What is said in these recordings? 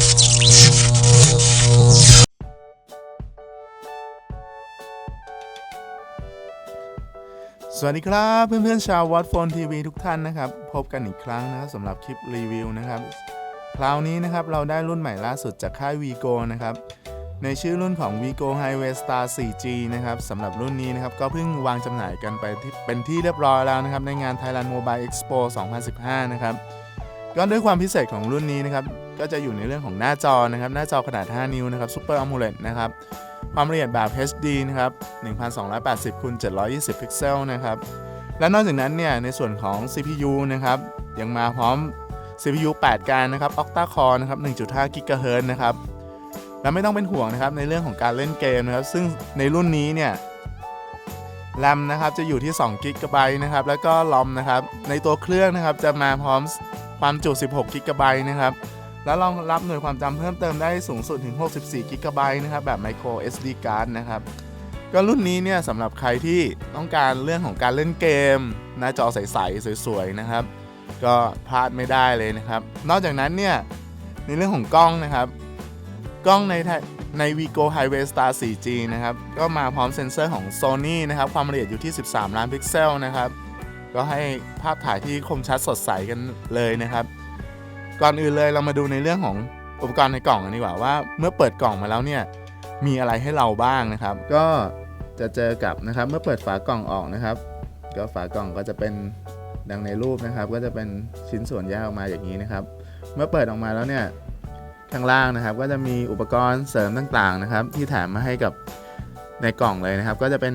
สวัสดีครับเพื่อนๆชาววัดโฟนทีวีทุกท่านนะครับ พบกันอีกครั้งนะครับสำหรับคลิปรีวิวนะครับ คราวนี้นะครับเราได้รุ่นใหม่ล่าสุดจากค่าย Vigo นะครับ ในชื่อรุ่นของ Vigo Highway Star 4G นะครับสำหรับรุ่นนี้นะครับ ก็เพิ่งวางจำหน่ายกันไปที่เป็นที่เรียบร้อยแล้วนะครับ ในงาน Thailand Mobile Expo 2015 นะครับ ก็ด้วยความพิเศษของรุ่นนี้นะครับ ก็จะอยู่ในเรื่องของหน้าจอนะครับ หน้าจอขนาด 5 นิ้วนะครับ Super AMOLED นะครับ ความละเอียดแบบ HD นะครับ 1280คูณ720 พิกเซลนะครับ และนอกจากนั้นเนี่ย ในส่วนของ CPU นะครับ ยังมาพร้อม CPU 8 การนะครับ Octa Core นะครับ 1.5 GHz นะครับ และไม่ต้องเป็นห่วงนะครับ ในเรื่องของการเล่นเกมนะครับ ซึ่งในรุ่นนี้เนี่ยแรมนะครับจะอยู่ที่2 g b นะครับ แล้วก็ลอมนะครับ ในตัวเครื่องนะครับจะมาพร้อมความจุ 16 g b นะครับ แล้วรองรับหน่วยความจำเพิ่มเติมได้สูงสุดถึง 64 g b นะครับแบบ micro SD card นะครับก็รุ่นนี้เนี่ยสำหรับใครที่ต้องการเรื่องของการเล่นเกม หน้าจอใสๆสวยๆนะครับ ก็พลาดไม่ได้เลยนะครับ นอกจากนั้นเนี่ยในเรื่องของกล้องนะครับ กล้องในใน Vigo Highway Star 4G นะครับ ก็มาพร้อมเซ็นเซอร์ของ Sony นะครับ ความละเอียดอยู่ที่ 13 ล้านพิกเซลนะครับ ก็ให้ภาพถ่ายที่คมชัดสดใสกันเลยนะครับ ก่อนอื่นเลยเรามาดูในเรื่องของอุปกรณ์ในกล่องกันดีกว่าว่า เมื่อเปิดกล่องมาแล้วเนี่ยมีอะไรให้เราบ้างนะครับ ก็จะเจอกับนะครับเมื่อเปิดฝากล่องออกนะครับ ก็ฝากล่องก็จะเป็นดังในรูปนะครับ ก็จะเป็นชิ้นส่วนแยกออกมาอย่างนี้นะครับ เมื่อเปิดออกมาแล้วเนี่ยข้างล่างนะครับ ก็จะมีอุปกรณ์เสริมต่างๆนะครับ ที่แถมมาให้กับในกล่องเลยนะครับ ก็จะเป็น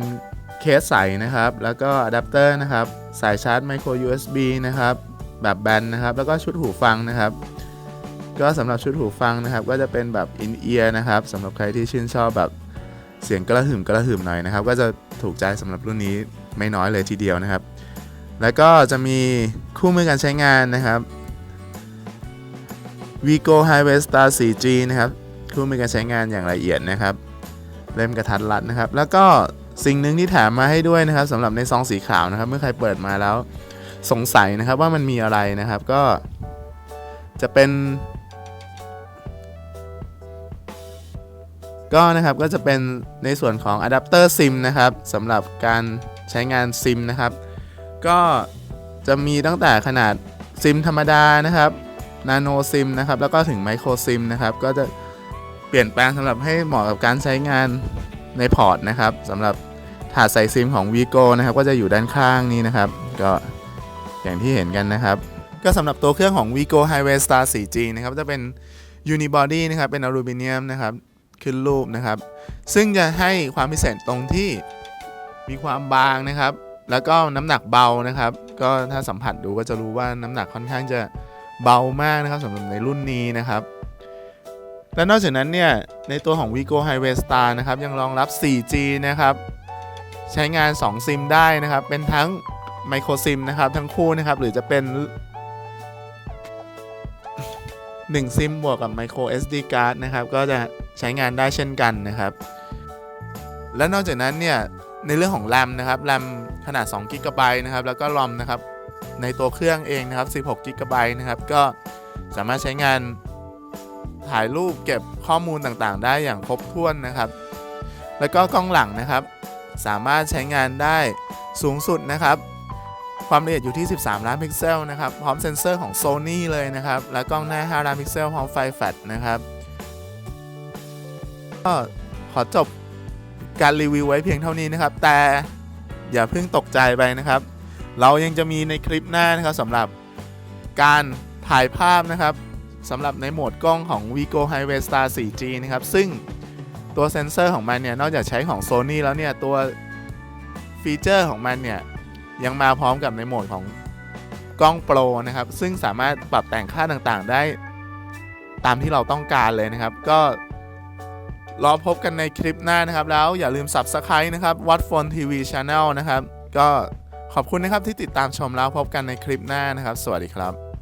เคสใสนะครับ แล้วก็อะแดปเตอร์นะครับ สายชาร์จ micro USB นะครับ แบบแบนนะครับ แล้วก็ชุดหูฟังนะครับ ก็สำหรับชุดหูฟังนะครับ ก็จะเป็นแบบอินเอียร์นะครับสำหรับใครที่ชื่นชอบแบบเสียงกระหึ่มกระหึ่มหน่อยนะครับ ก็จะถูกใจสำหรับรุ่นนี้ไม่น้อยเลยทีเดียวนะครับ แล้วก็จะมีคู่มือการใช้งานนะครับ Vigo Highway Star 4G นะครับคู่มือการใช้งานอย่างละเอียดนะครับเล่มกระทัดรัดนะครับ แล้วก็สิ่งหนึ่งที่แถมมาให้ด้วยนะครับสำหรับในซองสีขาวนะครับ เมื่อใครเปิดมาแล้ว สงสัยนะครับว่ามันมีอะไรนะครับก็จะเป็น ก็นะครับก็จะเป็นในส่วนของอะแดปเตอร์ซิมนะครับสำหรับการใช้งานซิมนะครับ ก็จะมีตั้งแต่ขนาดซิมธรรมดานะครับนาโนซิมนะครับแล้วก็ถึงไมโครซิมนะครับก็จะเปลี่ยนแปลงสำหรับให้เหมาะกับการใช้งานในพอร์ตนะครับสำหรับถาดใส่ซิมของ Vigo นะครับ ก็จะอยู่ด้านข้างนี้นะครับ ก็ อย่างที่เห็นกันนะครับ ก็สำหรับตัวเครื่องของ Vigo Highway Star 4G นะครับจะเป็น Unibody นะครับ เป็นอลูมิเนียมนะครับ ขึ้นรูปนะครับ ซึ่งจะให้ความพิเศษตรงที่มีความบางนะครับ แล้วก็น้ำหนักเบานะครับ ก็ถ้าสัมผัสดูก็จะรู้ว่าน้ำหนักค่อนข้างจะเบามากนะครับสำหรับในรุ่นนี้นะครับ และนอกจากนั้นเนี่ย ในตัวของ Vigo Highway Star นะครับ ยังรองรับ 4G นะครับ ใช้งาน 2 ซิมได้นะครับ เป็นทั้ง ไมโครซิมนะครับทั้งคู่นะครับ หรือจะเป็น 1 ซิมบวกกับ micro SD card นะครับ ก็จะใช้งานได้เช่นกันนะครับ และนอกจากนั้นเนี่ย ในเรื่องของแรมนะครับแรมขนาด2 g b นะครับ แล้วก็รอมนะครับ ในตัวเครื่องเองนะครับ16 g b นะครับ ก็สามารถใช้งานถ่ายรูปเก็บข้อมูลต่างๆ ได้อย่างครบถ้วนนะครับ แล้วก็กล้องหลังนะครับ สามารถใช้งานได้สูงสุดนะครับ ความละเอียดอยู่ที่ 13 ล้านพิกเซลนะครับ พร้อมเซ็นเซอร์ของ Sony เลยนะครับ และกล้องหน้า 5 ล้านพิกเซล พร้อมไฟแฟลชนะครับ ก็ขอจบการรีวิวไว้เพียงเท่านี้นะครับ แต่อย่าเพิ่งตกใจไปนะครับ เรายังจะมีในคลิปหน้านะครับสำหรับการถ่ายภาพนะครับสำหรับในโหมดกล้องของ Vigo Highway Star 4G นะครับ ซึ่งตัวเซ็นเซอร์ของมันเนี่ย นอกจากใช้ของ Sony แล้วเนี่ย ตัวฟีเจอร์ของมันเนี่ย ยังมาพร้อมกับในโหมดของกล้องโปรนะครับ ซึ่งสามารถปรับแต่งค่าต่างๆได้ตามที่เราต้องการเลยนะครับ ก็รอพบกันในคลิปหน้านะครับ แล้วอย่าลืม Subscribe นะครับวัดฟนทีวีช n แนลนะครับ ก็ขอบคุณนะครับที่ติดตามชมแล้วพบกันในคลิปหน้านะครับ สวัสดีครับ